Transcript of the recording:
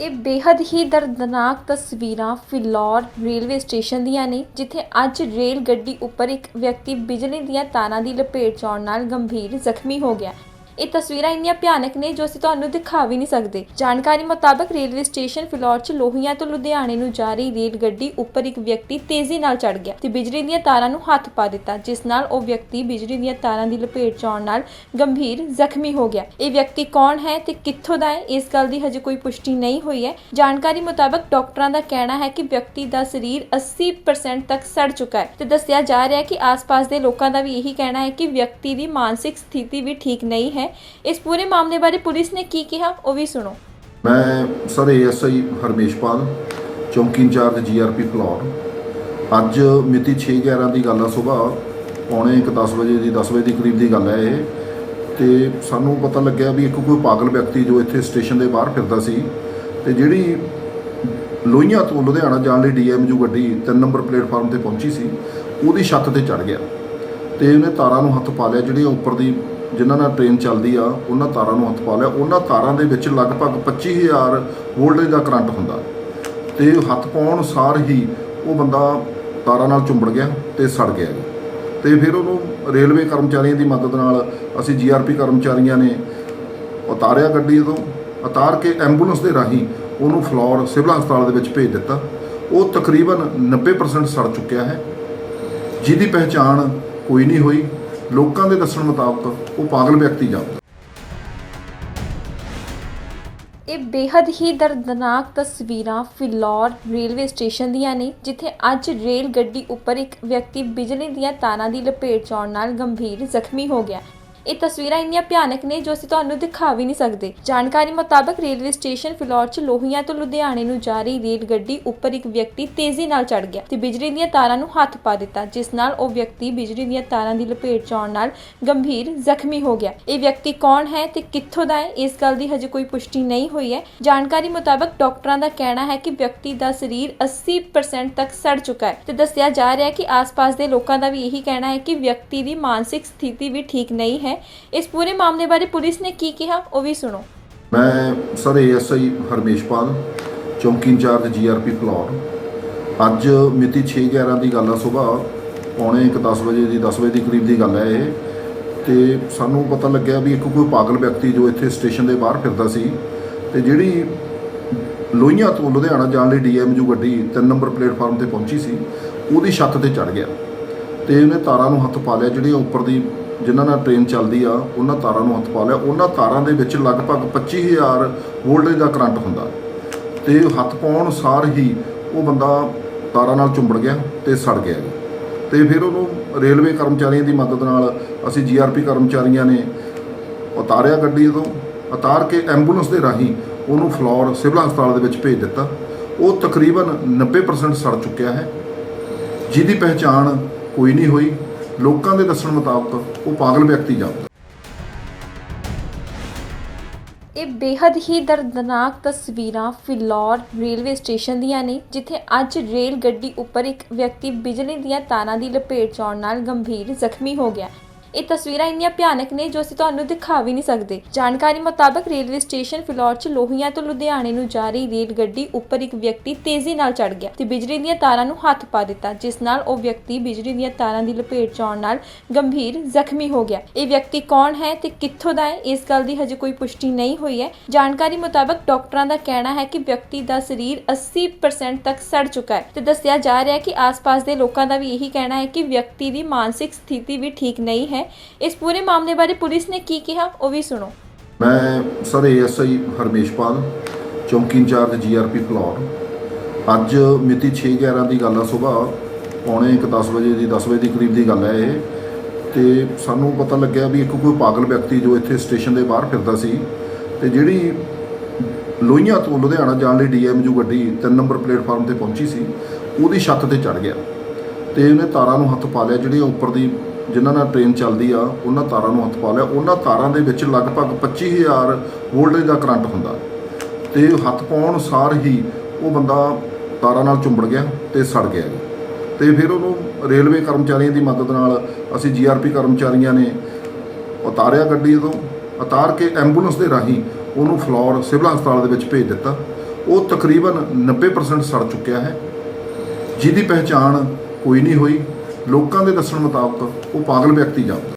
ਇਹ ਬੇहद ਹੀ ਦਰਦਨਾਕ ਤਸਵੀਰਾਂ ਫਿਲੌਰ ਰੇਲਵੇ ਸਟੇਸ਼ਨ ਦੀਆਂ ਨੇ, ਜਿੱਥੇ ਅੱਜ ਰੇਲ ਗੱਡੀ ਉੱਪਰ ਇੱਕ ਵਿਅਕਤੀ ਬਿਜਲੀ ਦੀਆਂ ਤਾਰਾਂ ਦੀ ਲਪੇਟ 'ਚ ਆਉਣ ਨਾਲ ਗੰਭੀਰ ਜ਼ਖਮੀ ਹੋ ਗਿਆ। ਇਹ ਤਸਵੀਰਾਂ ਇੰਨੀਆਂ ਭਿਆਨਕ ਨੇ ਜੋ ਅਸੀਂ ਤੁਹਾਨੂੰ ਦਿਖਾ ਵੀ ਨਹੀਂ ਸਕਦੇ। ਜਾਣਕਾਰੀ ਮੁਤਾਬਕ ਰੇਲਵੇ ਸਟੇਸ਼ਨ ਫਿਲੌਰ 'ਚ ਲੋਹੀਆਂ ਤੋਂ ਲੁਧਿਆਣੇ ਨੂੰ ਜਾ ਰਹੀ ਰੇਲ ਗੱਡੀ ਉੱਪਰ ਇੱਕ ਵਿਅਕਤੀ ਤੇਜ਼ੀ ਨਾਲ ਚੜ ਗਿਆ ਤੇ ਬਿਜਲੀ ਦੀਆਂ ਤਾਰਾਂ ਨੂੰ ਹੱਥ ਪਾ ਦਿੱਤਾ, ਜਿਸ ਨਾਲ ਉਹ ਵਿਅਕਤੀ ਬਿਜਲੀ ਦੀਆਂ ਤਾਰਾਂ ਦੀ ਲਪੇਟ 'ਚ ਆਉਣ ਨਾਲ ਗੰਭੀਰ ਜ਼ਖਮੀ ਹੋ ਗਿਆ। ਇਹ ਵਿਅਕਤੀ ਕੌਣ ਹੈ ਤੇ ਕਿੱਥੋਂ ਦਾ ਹੈ? ਇਸ ਗੱਲ ਦੀ ਹਜੇ ਕੋਈ ਪੁਸ਼ਟੀ ਨਹੀਂ ਹੋਈ ਹੈ। ਜਾਣਕਾਰੀ ਮੁਤਾਬਕ ਡਾਕਟਰਾਂ ਦਾ ਕਹਿਣਾ ਹੈ ਕਿ ਵਿਅਕਤੀ ਦਾ ਸਰੀਰ 80% ਤੱਕ ਸੜ ਚੁੱਕਾ ਹੈ ਤੇ ਦੱਸਿਆ ਜਾ ਰਿਹਾ ਹੈ ਕਿ ਆਸ-ਪਾਸ ਦੇ ਲੋਕਾਂ ਦਾ ਵੀ ਇਹੀ ਕਹਿਣਾ ਹੈ ਕਿ ਵਿਅਕਤੀ ਦੀ ਮਾਨਸਿਕ ਸਥਿਤੀ ਵੀ ਠੀਕ ਨਹੀਂ ਹੈ। ਇਸ ਪੂਰੇ ਮਾਮਲੇ ਬਾਰੇ ਪੁਲਿਸ ਨੇ ਕੀ ਕਿਹਾ, ਉਹ ਵੀ ਸੁਣੋ। ਮੈਂ, ਸਰ ਏਐਸਆਈ ਹਰਮੇਸ਼ਪਾਲ ਚੌਂਕੀ ਇੰਚਾਰਜ ਜੀਆਰਪੀ ਫਲੋਰ। ਅੱਜ ਮਿਤੀ 6/11 ਦੀ ਗੱਲ ਆ ਸਵੇਰ ਪੌਣੇ 1:10 ਵਜੇ ਦੀ 10 ਵਜੇ ਦੀ ਕਰੀਬ ਦੀ ਗੱਲ ਹੈ ਇਹ। ਤੇ ਸਾਨੂੰ ਪਤਾ ਲੱਗਿਆ ਵੀ ਇੱਕ ਕੋਈ ਪਾਗਲ ਵਿਅਕਤੀ ਜੋ ਇੱਥੇ ਸਟੇਸ਼ਨ ਦੇ ਬਾਹਰ ਫਿਰਦਾ ਸੀ ਤੇ ਜਿਹੜੀ ਲੋਹੀਆਂ ਤੋਂ ਲੁਧਿਆਣਾ ਜਾਣ ਲਈ ਡੀਐਮਯੂ ਗੱਡੀ 3 ਨੰਬਰ ਪਲੇਟਫਾਰਮ ਤੇ ਪਹੁੰਚੀ ਸੀ, ਉਹਦੀ ਛੱਤ ਤੇ ਚੜ ਗਿਆ। ਤੇ ਉਹਨੇ ਤਾਰਾਂ ਨੂੰ ਹੱਥ ਪਾ ਲਿਆ ਜਿਹੜੀਆਂ ਉੱਪਰ ਦੀ ਜਿਨ੍ਹਾਂ ਨਾਲ ਟ੍ਰੇਨ ਚੱਲਦੀ ਆ, ਉਹਨਾਂ ਤਾਰਾਂ ਨੂੰ ਹੱਥ ਪਾ ਲਿਆ। ਉਹਨਾਂ ਤਾਰਾਂ ਦੇ ਵਿੱਚ ਲਗਭਗ 25000 ਵੋਲਟੇਜ ਦਾ ਕਰੰਟ ਹੁੰਦਾ। ਤੇ ਹੱਥ ਪਾਉਣ ਸਾਰ ਹੀ ਉਹ ਬੰਦਾ ਤਾਰਾਂ ਨਾਲ ਚੁੰਬੜ ਗਿਆ ਤੇ ਸੜ ਗਿਆ ਜੀ। ਤੇ ਫਿਰ ਉਹਨੂੰ ਰੇਲਵੇ ਕਰਮਚਾਰੀਆਂ ਦੀ ਮਦਦ ਨਾਲ ਅਸੀਂ ਜੀਆਰਪੀ ਕਰਮਚਾਰੀਆਂ ਨੇ ਉਤਾਰਿਆ ਗੱਡੀ ਤੋਂ ਉਤਾਰ ਕੇ ਐਂਬੂਲੈਂਸ ਦੇ ਰਾਹੀਂ ਉਹਨੂੰ ਫਲੋਰ ਸਿਵਲ ਹਸਪਤਾਲ ਦੇ ਵਿੱਚ ਭੇਜ ਦਿੱਤਾ। ਉਹ ਤਕਰੀਬਨ 90% ਸੜ ਚੁੱਕਿਆ ਹੈ। ਜਿਹਦੀ ਪਹਿਚਾਣ ਕੋਈ ਨਹੀਂ ਹੋਈ। ਲੋਕਾਂ ਦੇ ਦੱਸਣ ਮੁਤਾਬਕ ਉਹ ਪਾਗਲ ਵਿਅਕਤੀ ਜਾਪਦਾ। ਇਹ ਬੇहद ਹੀ ਦਰਦਨਾਕ ਤਸਵੀਰਾਂ ਫਿਲੌਰ ਰੇਲਵੇ ਸਟੇਸ਼ਨ ਦੀਆਂ ਨੇ, ਜਿੱਥੇ ਅੱਜ ਰੇਲ ਗੱਡੀ ਉੱਪਰ ਇੱਕ ਵਿਅਕਤੀ ਬਿਜਲੀ ਦੀਆਂ ਤਾਰਾਂ ਦੀ ਲਪੇਟ 'ਚ ਆਉਣ ਨਾਲ ਗੰਭੀਰ ਜ਼ਖਮੀ ਹੋ ਗਿਆ। ਇਹ ਤਸਵੀਰਾਂ ਇੰਨੀਆਂ ਭਿਆਨਕ ਨੇ ਜੋ ਅਸੀਂ ਤੁਹਾਨੂੰ ਦਿਖਾ ਵੀ ਨਹੀਂ ਸਕਦੇ। ਜਾਣਕਾਰੀ ਮੁਤਾਬਕ ਰੇਲਵੇ ਸਟੇਸ਼ਨ ਫਿਲੌਰ 'ਚ ਲੋਹੀਆਂ ਤੋਂ ਲੁਧਿਆਣੇ ਨੂੰ ਜਾ ਰਹੀ ਰੇਲ ਗੱਡੀ ਉੱਪਰ ਇੱਕ ਵਿਅਕਤੀ ਤੇਜ਼ੀ ਨਾਲ ਚੜ ਗਿਆ ਤੇ ਬਿਜਲੀ ਦੀਆਂ ਤਾਰਾਂ ਨੂੰ ਹੱਥ ਪਾ ਦਿੱਤਾ, ਜਿਸ ਨਾਲ ਉਹ ਵਿਅਕਤੀ ਬਿਜਲੀ ਦੀਆਂ ਤਾਰਾਂ ਦੀ ਲਪੇਟ 'ਚ ਆਉਣ ਨਾਲ ਗੰਭੀਰ ਜ਼ਖਮੀ ਹੋ ਗਿਆ। ਇਹ ਵਿਅਕਤੀ ਕੌਣ ਹੈ ਤੇ ਕਿੱਥੋਂ ਦਾ ਹੈ? ਇਸ ਗੱਲ ਦੀ ਹਜੇ ਕੋਈ ਪੁਸ਼ਟੀ ਨਹੀਂ ਹੋਈ ਹੈ। ਜਾਣਕਾਰੀ ਮੁਤਾਬਕ ਡਾਕਟਰਾਂ ਦਾ ਕਹਿਣਾ ਹੈ ਕਿ ਵਿਅਕਤੀ ਦਾ ਸਰੀਰ 80% ਤੱਕ ਸੜ ਚੁੱਕਾ ਹੈ ਤੇ ਦੱਸਿਆ ਜਾ ਰਿਹਾ ਹੈ ਕਿ ਆਸ-ਪਾਸ ਦੇ ਲੋਕਾਂ ਦਾ ਵੀ ਇਹੀ ਕਹਿਣਾ ਹੈ ਕਿ ਵਿਅਕਤੀ ਦੀ ਮਾਨਸਿਕ ਸਥਿਤੀ ਵੀ ਠੀਕ ਨਹੀਂ ਹੈ। ਇਸ ਪੂਰੇ ਮਾਮਲੇ ਬਾਰੇ ਪੁਲਿਸ ਨੇ ਕੀ ਕਿਹਾ, ਉਹ ਵੀ ਸੁਣੋ। ਮੈਂ, ਸਰ ਏਐਸਆਈ ਹਰਮੇਸ਼ਪਾਲ ਚੌਂਕੀ ਇੰਚਾਰਜ ਜੀਆਰਪੀ ਫਲੋਰ ਅੱਜ ਮਿਤੀ 6/11 ਦੀ ਗੱਲ ਆ ਸਵੇਰ ਪੌਣੇ 1:10 ਵਜੇ ਦੀ 10 ਵਜੇ ਦੀ ਕਰੀਬ ਦੀ ਗੱਲ ਹੈ ਇਹ। ਤੇ ਸਾਨੂੰ ਪਤਾ ਲੱਗਿਆ ਵੀ ਇੱਕ ਕੋਈ ਪਾਗਲ ਵਿਅਕਤੀ ਜੋ ਇੱਥੇ ਸਟੇਸ਼ਨ ਦੇ ਬਾਹਰ ਫਿਰਦਾ ਸੀ ਤੇ ਜਿਹੜੀ ਲੋਹੀਆਂ ਤੋਂ ਲੁਧਿਆਣਾ ਜਾਣ ਲਈ ਡੀਐਮਯੂ ਗੱਡੀ 3 ਨੰਬਰ ਪਲੇਟਫਾਰਮ ਤੇ ਪਹੁੰਚੀ ਸੀ, ਉਹਦੀ ਛੱਤ ਤੇ ਚੜ ਗਿਆ। ਤੇ ਉਹਨੇ ਤਾਰਾਂ ਨੂੰ ਹੱਥ ਪਾ ਲਿਆ ਜਿਹੜੀਆਂ ਉੱਪਰ ਦੀ ਜਿਨ੍ਹਾਂ ਨਾਲ ਟ੍ਰੇਨ ਚੱਲਦੀ ਆ, ਉਹਨਾਂ ਤਾਰਾਂ ਨੂੰ ਹੱਥ ਪਾ ਲਿਆ। ਉਹਨਾਂ ਤਾਰਾਂ ਦੇ ਵਿੱਚ ਲਗਭਗ 25000 ਵੋਲਟੇਜ ਦਾ ਕਰੰਟ ਹੁੰਦਾ। ਤੇ ਹੱਥ ਪਾਉਣ ਸਾਰ ਹੀ ਉਹ ਬੰਦਾ ਤਾਰਾਂ ਨਾਲ ਚੁੰਬੜ ਗਿਆ ਤੇ ਸੜ ਗਿਆ ਜੀ। ਤੇ ਫਿਰ ਉਹਨੂੰ ਰੇਲਵੇ ਕਰਮਚਾਰੀਆਂ ਦੀ ਮਦਦ ਨਾਲ ਅਸੀਂ ਜੀਆਰਪੀ ਕਰਮਚਾਰੀਆਂ ਨੇ ਉਤਾਰਿਆ ਗੱਡੀ ਤੋਂ। ਉਤਾਰ ਕੇ ਐਂਬੂਲੈਂਸ ਦੇ ਰਾਹੀਂ ਉਹਨੂੰ ਫਲੋਰ ਸਿਵਲ ਹਸਪਤਾਲ ਦੇ ਵਿੱਚ ਭੇਜ ਦਿੱਤਾ। ਉਹ ਤਕਰੀਬਨ 90% ਸੜ ਚੁੱਕਿਆ ਹੈ। ਜਿਹਦੀ ਪਹਿਚਾਣ ਕੋਈ ਨਹੀਂ ਹੋਈ। ਲੋਕਾਂ ਦੇ ਦੱਸਣ ਮੁਤਾਬਕ ਉਹ ਪਾਗਲ ਵਿਅਕਤੀ ਜਾਪਦਾ ਇਹ ਬੇहद ਹੀ ਦਰਦਨਾਕ ਤਸਵੀਰਾਂ ਫਿਲੌਰ ਰੇਲਵੇ ਸਟੇਸ਼ਨ ਦੀਆਂ ਨੇ, ਜਿੱਥੇ ਅੱਜ ਰੇਲ ਗੱਡੀ ਉੱਪਰ ਇੱਕ ਵਿਅਕਤੀ ਬਿਜਲੀ ਦੀਆਂ ਤਾਰਾਂ ਦੀ ਲਪੇਟ 'ਚ ਆਉਣ ਨਾਲ ਗੰਭੀਰ ਜ਼ਖਮੀ ਹੋ ਗਿਆ। ਇਹ ਤਸਵੀਰਾਂ ਇੰਨੀਆਂ ਭਿਆਨਕ ਨੇ ਜੋ ਅਸੀਂ ਤੁਹਾਨੂੰ ਦਿਖਾ ਵੀ ਨਹੀਂ ਸਕਦੇ। ਜਾਣਕਾਰੀ ਮੁਤਾਬਕ ਰੇਲਵੇ ਸਟੇਸ਼ਨ ਫਿਲੌਰ 'ਚ ਲੋਹੀਆਂ ਤੋਂ ਲੁਧਿਆਣੇ ਨੂੰ ਜਾ ਰਹੀ ਰੇਲ ਗੱਡੀ ਉੱਪਰ ਇੱਕ ਵਿਅਕਤੀ ਤੇਜ਼ੀ ਨਾਲ ਚੜ ਗਿਆ ਤੇ ਬਿਜਲੀ ਦੀਆਂ ਤਾਰਾਂ ਨੂੰ ਹੱਥ ਪਾ ਦਿੱਤਾ, ਜਿਸ ਨਾਲ ਉਹ ਵਿਅਕਤੀ ਬਿਜਲੀ ਦੀਆਂ ਤਾਰਾਂ ਦੀ ਲਪੇਟ 'ਚ ਆਉਣ ਨਾਲ ਗੰਭੀਰ ਜ਼ਖਮੀ ਹੋ ਗਿਆ। ਇਹ ਵਿਅਕਤੀ ਕੌਣ ਹੈ ਤੇ ਕਿੱਥੋਂ ਦਾ ਹੈ? ਇਸ ਗੱਲ ਦੀ ਹਜੇ ਕੋਈ ਪੁਸ਼ਟੀ ਨਹੀਂ ਹੋਈ ਹੈ। ਜਾਣਕਾਰੀ ਮੁਤਾਬਕ ਡਾਕਟਰਾਂ ਦਾ ਕਹਿਣਾ ਹੈ ਕਿ ਵਿਅਕਤੀ ਦਾ ਸਰੀਰ 80% ਤੱਕ ਸੜ ਚੁੱਕਾ ਹੈ ਤੇ ਦੱਸਿਆ ਜਾ ਰਿਹਾ ਹੈ ਕਿ ਆਸ-ਪਾਸ ਦੇ ਲੋਕਾਂ ਦਾ ਵੀ ਇਹੀ ਕਹਿਣਾ ਹੈ ਕਿ ਵਿਅਕਤੀ ਦੀ ਮਾਨਸਿਕ ਸਥਿਤੀ ਵੀ ਠੀਕ ਨਹੀਂ ਹੈ। ਇਸ ਪੂਰੇ ਮਾਮਲੇ ਬਾਰੇ ਪੁਲਿਸ ਨੇ ਕੀ ਕਿਹਾ, ਉਹ ਵੀ ਸੁਣੋ। ਮੈਂ ਸਰ ਏਐਸਆਈ ਹਰਮੇਸ਼ਪਾਲ ਚੌਂਕੀ ਇੰਚਾਰਜ ਜੀਆਰਪੀ ਫਲੋਰ ਅੱਜ ਮਿਤੀ 6/11 ਦੀ ਗੱਲ ਆ ਸਵੇਰ ਪੌਣੇ 1:10 ਵਜੇ ਦੀ 10 ਵਜੇ ਦੀ ਕਰੀਬ ਦੀ ਗੱਲ ਹੈ ਇਹ। ਤੇ ਸਾਨੂੰ ਪਤਾ ਲੱਗਿਆ ਵੀ ਇੱਕ ਕੋਈ ਪਾਗਲ ਵਿਅਕਤੀ ਜੋ ਇੱਥੇ ਸਟੇਸ਼ਨ ਦੇ ਬਾਹਰ ਫਿਰਦਾ ਸੀ ਤੇ ਜਿਹੜੀ ਲੋਹੀਆਂ ਤੋਂ ਲੁਧਿਆਣਾ ਜਾਣ ਲਈ ਡੀਐਮਯੂ ਗੱਡੀ 3 ਨੰਬਰ ਪਲੇਟਫਾਰਮ ਤੇ ਪਹੁੰਚੀ ਸੀ, ਉਹਦੀ ਛੱਤ ਤੇ ਚੜ ਗਿਆ। ਤੇ ਉਹਨੇ ਤਾਰਾਂ ਨੂੰ ਹੱਥ ਪਾ ਲਿਆ ਜਿਹੜੀਆਂ ਉੱਪਰ ਦੀ ਜਿਨ੍ਹਾਂ ਨਾਲ ਟ੍ਰੇਨ ਚੱਲਦੀ ਆ, ਉਹਨਾਂ ਤਾਰਾਂ ਨੂੰ ਹੱਥ ਪਾ ਲਿਆ। ਉਹਨਾਂ ਤਾਰਾਂ ਦੇ ਵਿੱਚ ਲਗਭਗ 25000 ਵੋਲਟੇਜ ਦਾ ਕਰੰਟ ਹੁੰਦਾ। ਤੇ ਹੱਥ ਪਾਉਣ ਸਾਰ ਹੀ ਉਹ ਬੰਦਾ ਤਾਰਾਂ ਨਾਲ ਚੁੰਬੜ ਗਿਆ ਤੇ ਸੜ ਗਿਆ ਜੀ। ਤੇ ਫਿਰ ਉਹਨੂੰ ਰੇਲਵੇ ਕਰਮਚਾਰੀਆਂ ਦੀ ਮਦਦ ਨਾਲ ਅਸੀਂ ਜੀਆਰਪੀ ਕਰਮਚਾਰੀਆਂ ਨੇ ਉਤਾਰਿਆ ਗੱਡੀ ਤੋਂ। ਉਤਾਰ ਕੇ ਐਂਬੂਲੈਂਸ ਦੇ ਰਾਹੀਂ ਉਹਨੂੰ ਫਲੋਰ ਸਿਵਲ ਹਸਪਤਾਲ ਦੇ ਵਿੱਚ ਭੇਜ ਦਿੱਤਾ। ਉਹ ਤਕਰੀਬਨ 90% ਸੜ ਚੁੱਕਿਆ ਹੈ। ਜਿਹਦੀ ਪਹਿਚਾਣ ਕੋਈ ਨਹੀਂ ਹੋਈ। ਲੋਕਾਂ ਦੇ ਦੱਸਣ ਮੁਤਾਬਕ ਉਹ ਪਾਗਲ ਵਿਅਕਤੀ ਜਾਪਦਾ।